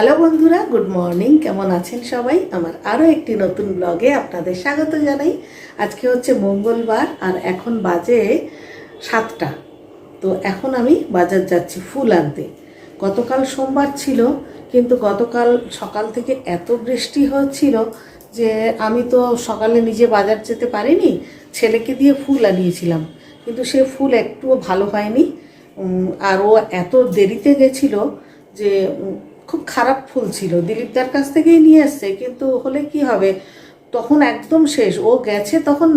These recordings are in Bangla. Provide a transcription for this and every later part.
হ্যালো বন্ধুরা, গুড মর্নিং। কেমন আছেন সবাই? আমার আরও একটি নতুন ব্লগে আপনাদের স্বাগত জানাই। আজকে হচ্ছে মঙ্গলবার আর এখন বাজে সাতটা। তো এখন আমি বাজার যাচ্ছি ফুল আনতে। গতকাল সোমবার ছিল, কিন্তু গতকাল সকাল থেকে এত বৃষ্টি হচ্ছিল যে আমি তো সকালে নিজে বাজার যেতে পারিনি, ছেলেকে দিয়ে ফুল আনিয়েছিলাম। কিন্তু সে ফুল একটুও ভালো হয়নি। আর ও এত দেরিতে গেছিল যে খুব খারাপ ফুল ছিল। দিলীপদার কাছ থেকেই নিয়ে এসছে, কিন্তু হলে কি হবে? তখন একদম শেষ। ও গেছে তখন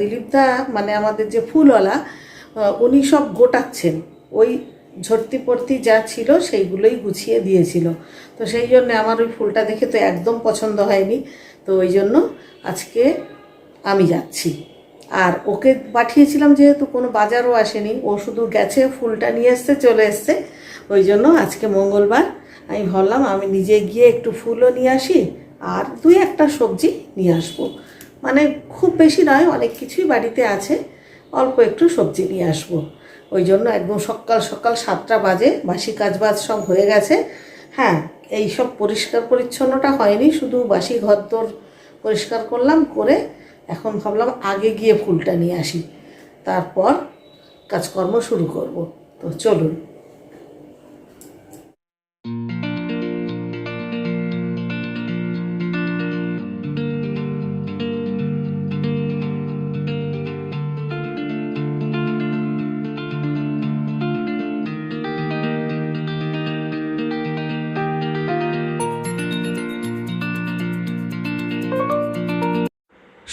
দিলীপদা মানে আমাদের যে ফুলওয়ালা উনি সব গোটাচ্ছেন। ওই ঝর্তি পর্তি যা ছিল সেইগুলোই গুছিয়ে দিয়েছিল। তো সেই জন্য আমার ওই ফুলটা দেখে তো একদম পছন্দ হয়নি। তো ওই জন্য আজকে আমি যাচ্ছি। আর ওকে পাঠিয়েছিলাম যেহেতু কোনো বাজারও আসেনি, ও শুধু গেছে, ফুলটা নিয়ে এসছে, চলে এসছে। ওই জন্য আজকে মঙ্গলবার আমি ভাবলাম আমি নিজে গিয়ে একটু ফুলও নিয়ে আসি আর দুই একটা সবজি নিয়ে আসব। মানে খুব বেশি নয়, অনেক কিছুই বাড়িতে আছে, অল্প একটু সবজি নিয়ে আসব। ওই জন্য একদম সকাল সকাল সাতটা বাজে, বাসি কাজবাজ সব হয়ে গেছে। হ্যাঁ এই সব পরিষ্কার পরিচ্ছন্নটা হয়নি, শুধু বাসি ঘরদোর পরিষ্কার করলাম, করে এখন ভাবলাম আগে গিয়ে ফুলটা নিয়ে আসি। তারপর কাজকর্ম শুরু করব। তো চলুন।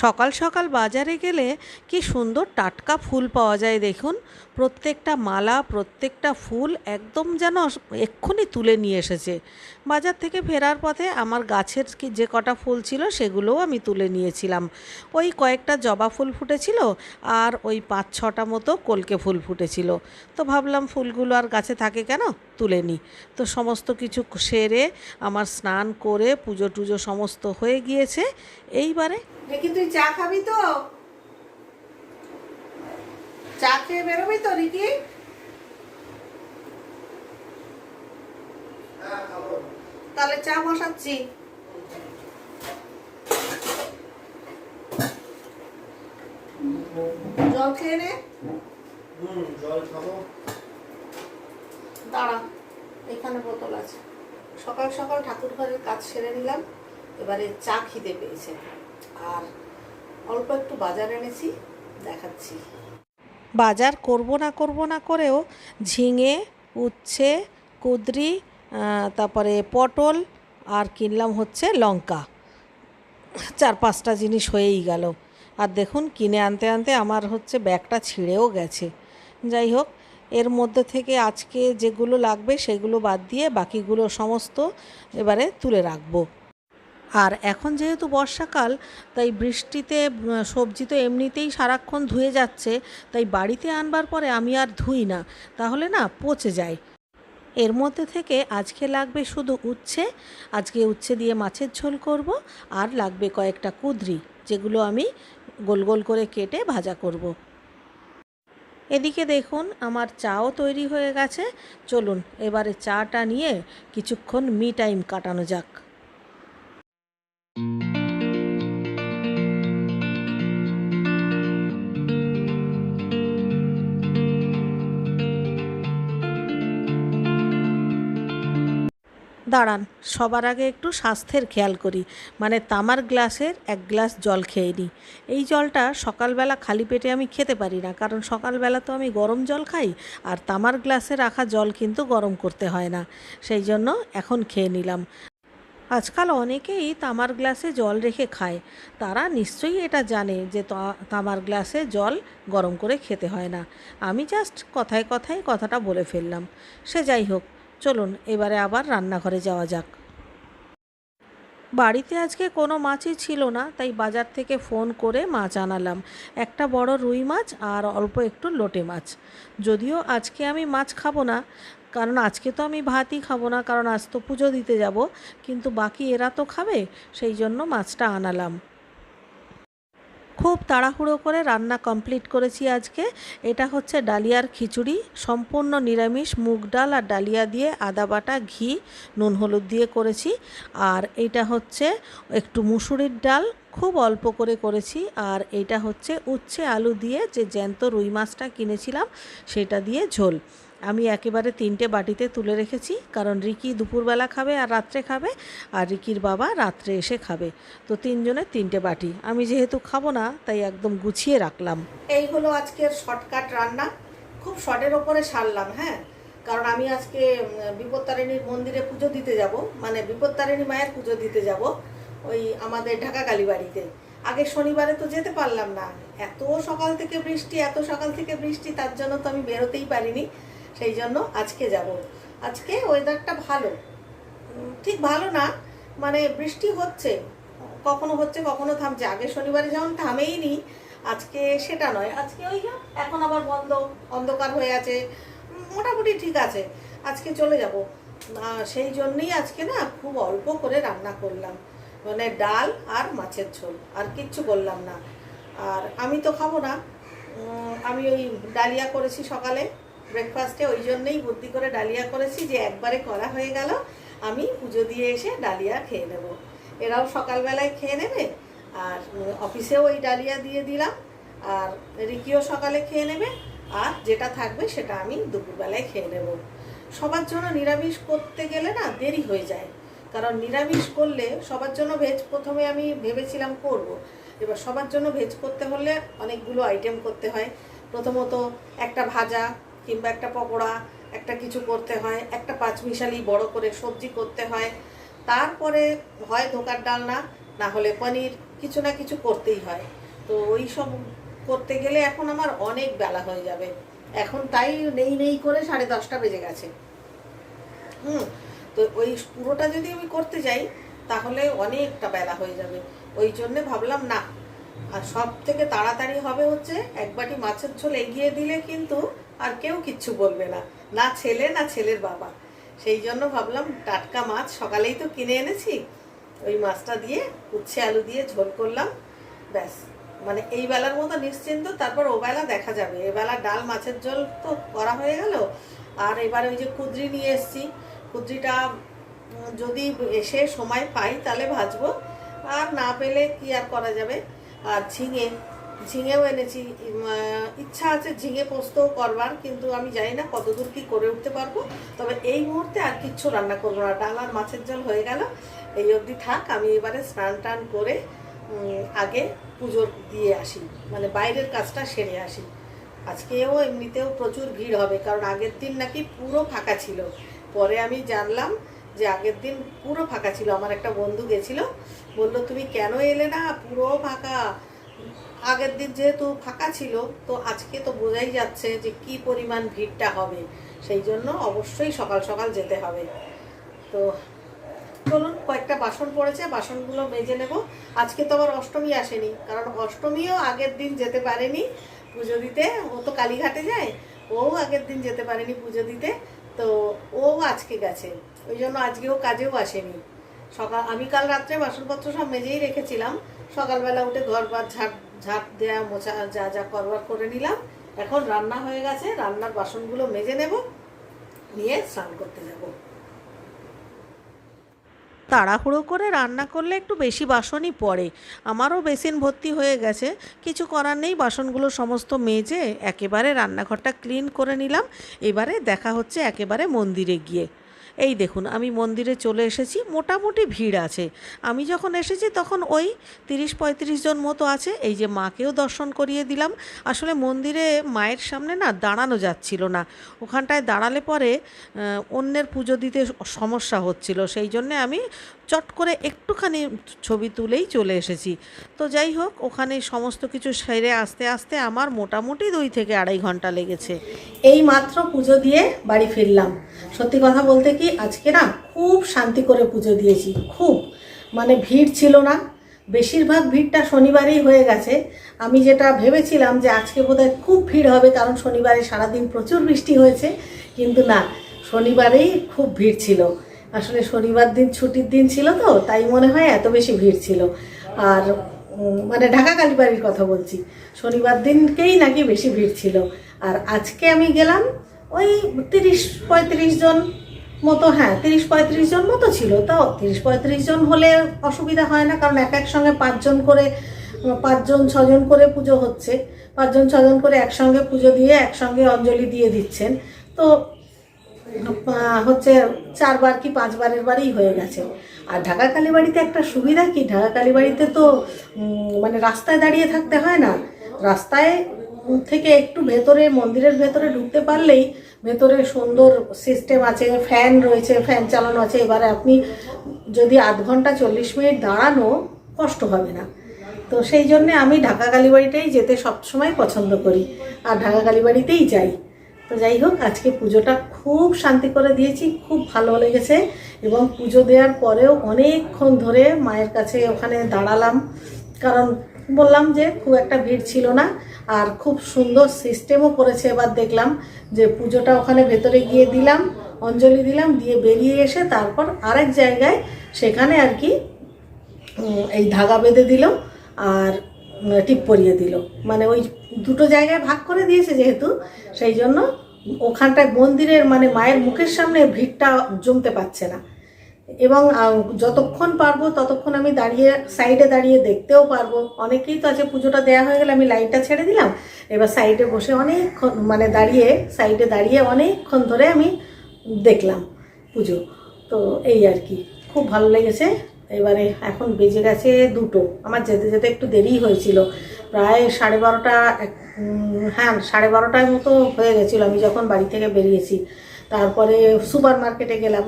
সকাল সকাল বাজারে গেলে কি সুন্দর টাটকা ফুল পাওয়া যায় দেখুন। প্রত্যেকটা মালা, প্রত্যেকটা ফুল একদম যেন এক্ষুনি তুলে নিয়ে এসেছে। বাজার থেকে ফেরার পথে আমার গাছের কি যে কটা ফুল ছিল সেগুলোও আমি তুলে নিয়েছিলাম। ওই কয়েকটা জবা ফুল ফুটেছিল আর ওই পাঁচ ছটা মতো কলকে ফুল ফুটেছিল। তো ভাবলাম ফুলগুলো আর গাছে থাকে কেন? তুলে নিই। তো সমস্ত কিছু সেরে আমার স্নান করে পুজো টুজো সমস্ত হয়ে গিয়েছে। এইবারে তুই চা খাবি তো? চা খেয়ে বেরোবি তো রিকি? তাহলে চা বসাচ্ছি। জল খেয়ে নে। হুম জল খাব। দাঁড়া। এখানে বোতল আছে। সকাল সকাল ঠাকুর ঘরের কাজ সেরে নিলাম। এবারে চা খিদে পেয়েছে। আর অল্প একটু বাজার এনেছি, দেখাচ্ছি। বাজার করব না করব না করেও ঝিঙে, উচ্ছে, কুদরি তারপরে পটল আর কিনলাম হচ্ছে লঙ্কা। চার পাঁচটা জিনিস হয়েই গেল। আর দেখুন, কিনে আনতে আনতে আমার হচ্ছে ব্যাগটা ছিঁড়েও গেছে। যাই হোক এর মধ্যে থেকে আজকে যেগুলো লাগবে সেগুলো বাদ দিয়ে বাকিগুলো সমস্ত এবারে তুলে রাখব আর এখন যেহেতু বর্ষাকাল, তাই বৃষ্টিতে সবজি তো এমনিতেই সারাক্ষণ ধুয়ে যাচ্ছে, তাই বাড়িতে আনবার পরে আমি আর ধুই না, তাহলে না পচে যায় এর মধ্যে থেকে আজকে লাগবে শুধু উচ্ছে, আজকে উচ্ছে দিয়ে মাছের ঝোল করব, আর লাগবে কয়েকটা কুদরি, যেগুলো আমি গোল গোল করে কেটে ভাজা করব। এদিকে দেখুন, আমার চাও তৈরি হয়ে গেছে। চলুন, এবারে চাটা নিয়ে কিছুক্ষণ মি টাইম কাটানো যাক। দাঁড়ান, সবার আগে একটু স্বাস্থ্যের খেয়াল করি। মানে তামার গ্লাসের এক গ্লাস জল খেয়ে নিই। এই জলটা সকালবেলা খালি পেটে আমি খেতে পারি না, কারণ সকালবেলা তো আমি গরম জল খাই, আর তামার গ্লাসে রাখা জল কিন্তু গরম করতে হয় না। সেই জন্য এখন খেয়ে নিলাম। আজকাল অনেকেই তামার গ্লাসে জল রেখে খায়। তারা নিশ্চয়ই এটা জানে যে তামার গ্লাসে জল গরম করে খেতে হয় না। আমি জাস্ট কথায় কথায় কথাটা বলে ফেললাম। সে যাই হোক চলুন, এবারে আবার রান্নাঘরে যাওয়া যাক। বাড়িতে আজকে কোনো মাছই ছিল না, তাই বাজার থেকে ফোন করে মাছ আনালাম। একটা বড় রুই মাছ আর অল্প একটু লোটে মাছ। যদিও আজকে আমি মাছ খাব না, কারণ আজকে তো আমি ভাতই খাব না, কারণ আজ তো পুজো দিতে যাব, কিন্তু বাকি এরা তো খাবে, সেই জন্য মাছটা আনালাম। খুব তাড়াহুড়ো করে রান্না কমপ্লিট করেছি আজকে। এটা হচ্ছে ডালিয়ার খিচুড়ি। সম্পূর্ণ নিরামিষ, মুগ ডাল আর ডালিয়া দিয়ে আদা বাটা, ঘি, নুন হলুদ দিয়ে করেছি। আর এটা হচ্ছে একটু মুসুরির ডাল খুব অল্প করে করেছি আর এটা হচ্ছে উচ্ছে আলু দিয়ে যে জ্যান্ত রুই মাছটা কিনেছিলাম, সেটা দিয়ে ঝোল। আমি একেবারে তিনটে বাটিতে তুলে রেখেছি, কারণ রিকি দুপুরবেলা খাবে আর রাত্রে খাবে, আর রিকির বাবা রাত্রে এসে খাবে। তো তিনজনের তিনটে বাটি। আমি যেহেতু খাব না, তাই একদম গুছিয়ে রাখলাম। এই হলো আজকের শর্টকাট রান্না। খুব শর্টের ওপরে সারলাম হ্যাঁ? কারণ আমি আজকে বিপত্তারিণীর মন্দিরে পুজো দিতে যাব মানে বিপত্তারিণী মায়ের পুজো দিতে যাব। ওই আমাদের ঢাকা কালীবাড়িতে। আগে শনিবারে তো যেতে পারলাম না। এত সকাল থেকে বৃষ্টি, এত সকাল থেকে বৃষ্টি, তার জন্য তো আমি বেরোতেই পারিনি। সেই জন্য আজকে যাব। আজকে ওয়েদারটা ভালো। ঠিক ভালো না। মানে বৃষ্টি হচ্ছে। কখনো হচ্ছে, কখনো থামছে। আগে শনিবারে যেমন থামেই নি আজকে সেটা নয়। আজকে ওই এখন আবার বন্ধ, অন্ধকার হয়ে আছে। মোটামুটি ঠিক আছে। আজকে চলে যাব। সেই জন্যই আজকে না খুব অল্প করে রান্না করলাম। মানে ডাল আর মাছের ঝোল, আর কিচ্ছু করলাম না। আর আমি তো খাব না। আমি ওই ডালিয়া করেছি সকালে ব্রেকফাস্টে ওই জন্যই বুদ্ধি করে ডালিয়া করেছি যে একবারে করা হয়ে গেল, আমি পুজো দিয়ে এসে ডালিয়া খেয়ে নেব। এরাও সকালবেলায় খেয়ে নেবে, আর অফিসেও ওই ডালিয়া দিয়ে দিলাম, আর রিকিও সকালে খেয়ে নেবে, আর যেটা থাকবে সেটা আমি দুপুরবেলায় খেয়ে নেব। সবার জন্য নিরামিষ করতে গেলে না দেরি হয়ে যায়। কারণ নিরামিষ করলে সবার জন্য ভেজ প্রথমে আমি ভেবেছিলাম করব। এবার সবার জন্য ভেজ করতে হলে অনেকগুলো আইটেম করতে হয়। প্রথমত একটা ভাজা কিংবা একটা পকোড়া, একটা কিছু করতে হয়। একটা পাঁচমিশালি বড় করে সবজি করতে হয়। তারপরে হয় ধোকার ডালনা, না হলে পনির, কিছু না কিছু করতেই হয়। তো ওই সব করতে গেলে এখন আমার অনেক বেলা হয়ে যাবে। এখন তাই নেই নেই করে সাড়ে দশটা বেজে গেছে। হুম তো ওই পুরোটা যদি আমি করতে যাই, তাহলে অনেকটা বেলা হয়ে যাবে। ওই জন্যে ভাবলাম, না। আর সব থেকে তাড়াতাড়ি হবে হচ্ছে, এক বাটি মাছের ঝোল এগিয়ে দিলে কিন্তু আর কেউ কিচ্ছু বলবে না। না ছেলে, না ছেলের বাবা। সেই জন্য ভাবলাম, টাটকা মাছ সকালেই তো কিনে এনেছি। ওই মাছটা দিয়ে উচ্ছে আলু দিয়ে ঝোল করলাম। ব্যাস। মানে এই বেলার মতো নিশ্চিন্ত, তারপর ও বেলা দেখা যাবে। এবেলা ডাল মাছের ঝোল তো করা হয়ে গেল। আর এবার ওই যে কুদ্রি নিয়ে এসছি। কুদ্রিটা যদি এসে সময় পাই তাহলে ভাজবো। আর না পেলে কি আর করা যাবে? আর ঝিঙে, ঝিঙেও এনেছি। ইচ্ছা আছে ঝিঙে পোস্তও করবার, কিন্তু আমি জানি না কতদূর কি করে উঠতে পারব। তবে এই মুহূর্তে আর কিচ্ছু রান্না করব না। ডাল আর মাছের ঝোল হয়ে গেল। এই অবধি থাক, আমি এবারে স্নান টান করে আগে পুজোর দিয়ে আসি। মানে বাইরের কাজটা সেরে আসি। আজকেও এমনিতেও প্রচুর ভিড় হবে, কারণ আগের দিন নাকি পুরো ফাঁকা ছিল। পরে আমি জানলাম যে আগের দিন পুরো ফাঁকা ছিল, আমার একটা বন্ধু গেছিল। বলল, তুমি কেন এলে না? পুরো ফাঁকা। আগের দিন যেহেতু ফাঁকা ছিল, তো আজকে তো বোঝাই যাচ্ছে যে কি পরিমাণ ভিড়টা হবে। সেই জন্য অবশ্যই সকাল সকাল যেতে হবে। তো চলুন, কয়েকটা বাসন পড়েছে, বাসনগুলো মেজে নেব। আজকে তো আবার অষ্টমী আসেনি, কারণ অষ্টমীও আগের দিন যেতে পারেনি পুজো দিতে। ও তো কালীঘাটে যায়, ও আগের দিন যেতে পারেনি পুজো দিতে। তো ও আজকে গেছে। ওই জন্য আজকেও কাজেও আসেনি। সকাল আমি কাল রাত্রে বাসনপত্র সব মেজেই রেখেছিলাম। সকালবেলা উঠে ঘর বার ঝাঁপ ঝাঁপ দেওয়া মোছা যা যা করবার করে নিলাম। এখন রান্না হয়ে গেছে। রান্নার বাসনগুলো মেজে নেব। নিয়ে স্নান করতে যাব। তাড়াহুড়ো করে রান্না করলে একটু বেশি বাসনই পড়ে। আমারও বেসিন ভর্তি হয়ে গেছে। কিছু করার নেই, বাসনগুলো সমস্ত মেজে একেবারে রান্নাঘরটা ক্লিন করে নিলাম। এবারে দেখা হচ্ছে একেবারে মন্দিরে গিয়ে। এই দেখুন, আমি মন্দিরে চলে এসেছি, মোটামুটি ভিড় আছে। আমি যখন এসেছি তখন ওই তিরিশ পঁয়ত্রিশ জন মতো আছে, এই যে মাকেও দর্শন করিয়ে দিলাম। আসলে মন্দিরে মায়ের সামনে না দাঁড়ানো যাচ্ছিল না। ওখানটায় দাঁড়ালে পরে অন্যের পুজো দিতে সমস্যা হচ্ছিল। সেই জন্যে আমি চট করে একটুখানি ছবি তুলেই চলে এসেছি। তো যাই হোক, ওখানে সমস্ত কিছু সেরে আসতে আসতে আমার মোটামুটি দুই থেকে আড়াই ঘণ্টা লেগেছে। এই মাত্র পুজো দিয়ে বাড়ি ফিরলাম। সত্যি কথা বলতে কি আজকে না খুব শান্তি করে পুজো দিয়েছি, খুব। মানে ভিড় ছিল না। বেশিরভাগ ভিড়টা শনিবারেই হয়ে গেছে। আমি যেটা ভেবেছিলাম যে আজকে বোধহয় খুব ভিড় হবে, কারণ শনিবারে সারাদিন প্রচুর বৃষ্টি হয়েছে। কিন্তু না, শনিবারেই খুব ভিড় ছিল। আসলে শনিবার দিন ছুটির দিন ছিল তো, তাই মনে হয় এত বেশি ভিড় ছিল। আর মানে ঢাকা কালীবাড়ির কথা বলছি, শনিবার দিনকেই নাকি বেশি ভিড় ছিল। আর আজকে আমি গেলাম ওই তিরিশ পঁয়ত্রিশ জন মতো হ্যাঁ তিরিশ পঁয়ত্রিশ জন মতো ছিল, তাও তিরিশ পঁয়ত্রিশ জন হলে অসুবিধা হয় না, কারণ এক এক সঙ্গে পাঁচজন করে, পাঁচজন, ছজন করে পুজো হচ্ছে। পাঁচজন, ছজন করে একসঙ্গে পুজো দিয়ে একসঙ্গে অঞ্জলি দিয়ে দিচ্ছেন। তো হচ্ছে চারবার কি পাঁচবারের বারই হয়ে গেছে। আর ঢাকা কালীবাড়িতে একটা সুবিধা কি? ঢাকা কালীবাড়িতে তো মানে রাস্তায় দাঁড়িয়ে থাকতে হয় না। রাস্তায় থেকে একটু ভেতরে, মন্দিরের ভেতরে ঢুকতে পারলেই ভেতরে সুন্দর সিস্টেম আছে ফ্যান রয়েছে ফ্যান চালানো আছে। এবারে আপনি যদি আধ ঘণ্টা চল্লিশ মিনিট দাঁড়ানো, কষ্ট হবে না। তো সেই জন্যে আমি ঢাকা কালীবাড়িটাই যেতে সবসময় পছন্দ করি, আর ঢাকা কালীবাড়িতেই যাই। তো যাই হোক, আজকে পুজোটা খুব শান্তি করে দিয়েছি, খুব ভালো লেগেছে, এবং পুজো দেওয়ার পরেও অনেকক্ষণ ধরে মায়ের কাছে ওখানে দাঁড়ালাম। কারণ বললাম যে খুব একটা ভিড় ছিল না আর খুব সুন্দর সিস্টেমও করেছে। এবার দেখলাম যে পুজোটা ওখানে ভেতরে গিয়ে দিলাম, অঞ্জলি দিলাম, দিয়ে বেরিয়ে এসে তারপর আরেক জায়গায় সেখানে আর কি এই ধাগা বেঁধে দিল আর টিপ পরিয়ে দিল। মানে ওই দুটো জায়গায় ভাগ করে দিয়েছে যেহেতু, সেই জন্য ওখানটায় মন্দিরের মানে মায়ের মুখের সামনে ভিড়টা জমতে পারছে না। এবং যতক্ষণ পারব ততক্ষণ আমি দাঁড়িয়ে সাইডে দাঁড়িয়ে দেখতেও পারব। অনেকেই তো আছে, পুজোটা দেওয়া হয়ে গেলে আমি লাইটটা ছেড়ে দিলাম। এবার সাইডে বসে অনেকক্ষণ মানে দাঁড়িয়ে সাইডে দাঁড়িয়ে অনেকক্ষণ ধরে আমি দেখলাম পুজো। তো এই আর কি, খুব ভালো লেগেছে। এবারে এখন বেজে গেছে দুটো। আমার যেতে যেতে একটু দেরি হয়েছিল। প্রায় সাড়ে বারোটা হ্যাঁ সাড়ে বারোটার মতো হয়ে গেছিল আমি যখন বাড়ি থেকে বেরিয়েছি। তারপরে সুপার মার্কেটে গেলাম।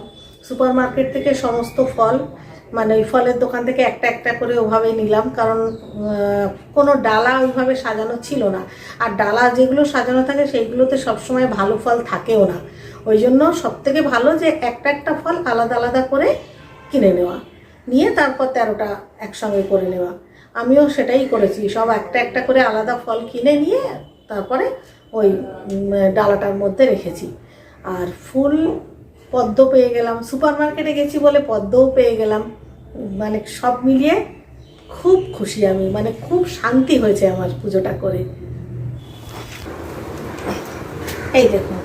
সুপার মার্কেট থেকে সমস্ত ফল মানে ওই ফলের দোকান থেকে একটা একটা করে ওভাবে নিলাম, কারণ কোনো ডালা ওইভাবে সাজানো ছিল না। আর ডালা যেগুলো সাজানো থাকে সেইগুলোতে সবসময় ভালো ফল থাকেও না। ওই জন্য সব থেকে ভালো যে একটা একটা ফল আলাদা আলাদা করে কিনে নেওয়া। নিয়ে তারপর তেরোটা একসঙ্গে করে নেওয়া। আমিও সেটাই করেছি, সব একটা একটা করে আলাদা ফল কিনে নিয়ে তারপরে ওই ডালাটার মধ্যে রেখেছি। আর ফুল পদ্ম পেয়ে গেলাম। সুপার মার্কেটে গেছি বলে পদ্মও পেয়ে গেলাম। মানে সব মিলিয়ে খুব খুশি আমি। মানে খুব শান্তি হয়েছে আমার পুজোটা করে। এই দেখুন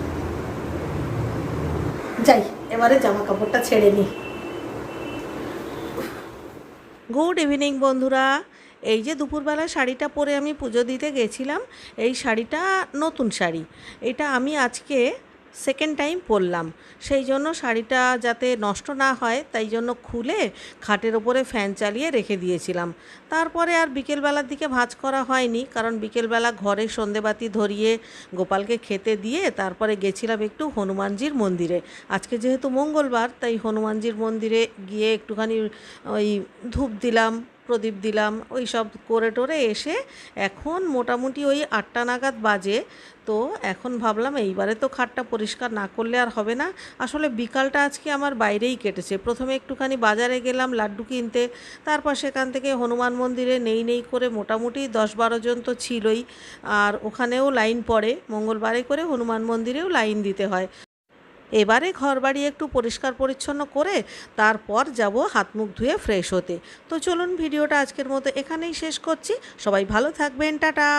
যাই, এবারে জামা কাপড়টা ছেড়ে নিই। গুড ইভিনিং বন্ধুরা। এই যে দুপুরবেলা শাড়িটা পরে আমি পুজো দিতে গেছিলাম, এই শাড়িটা নতুন শাড়ি। এটা আমি আজকে সেকেন্ড টাইম পরলাম। সেই জন্য শাড়িটা যাতে নষ্ট না হয়, তাই জন্য খুলে খাটের ওপরে ফ্যান চালিয়ে রেখে দিয়েছিলাম। তারপরে আর বিকেলবেলার দিকে ভাঁজ করা হয়নি, কারণ বিকেলবেলা ঘরে সন্ধেবাতি ধরিয়ে গোপালকে খেতে দিয়ে তারপরে গেছিলাম একটু হনুমানজির মন্দিরে। আজকে যেহেতু মঙ্গলবার, তাই হনুমানজির মন্দিরে গিয়ে একটুখানি ওই ধূপ দিলাম প্রদীপ দিলাম, ওই সব করে টোরে এসে এখন মোটামুটি ওই আটটা নাগাদ বাজে। তো এখন ভাবলাম এইবারে তো খাটটা পরিষ্কার না করলে আর হবে না। আসলে বিকালটা আজকে আমার বাইরেই কেটেছে। প্রথমে একটুখানি বাজারে গেলাম, লাড্ডু কিনতে। তারপর সেখান থেকে হনুমান মন্দিরে নেই নেই করে মোটামুটি দশ বারো জন তো ছিলই। আর ওখানেও লাইন পড়ে। মঙ্গলবারে করে হনুমান মন্দিরেও লাইন দিতে হয়। এবারে ঘর বাড়ি একটু পরিষ্কার পরিচ্ছন্ন করে তারপর যাব হাত মুখ ধুয়ে ফ্রেশ হতে। তো চলুন ভিডিওটা আজকের মতো এখানেই শেষ করছি। সবাই ভালো থাকবেন, টাটা!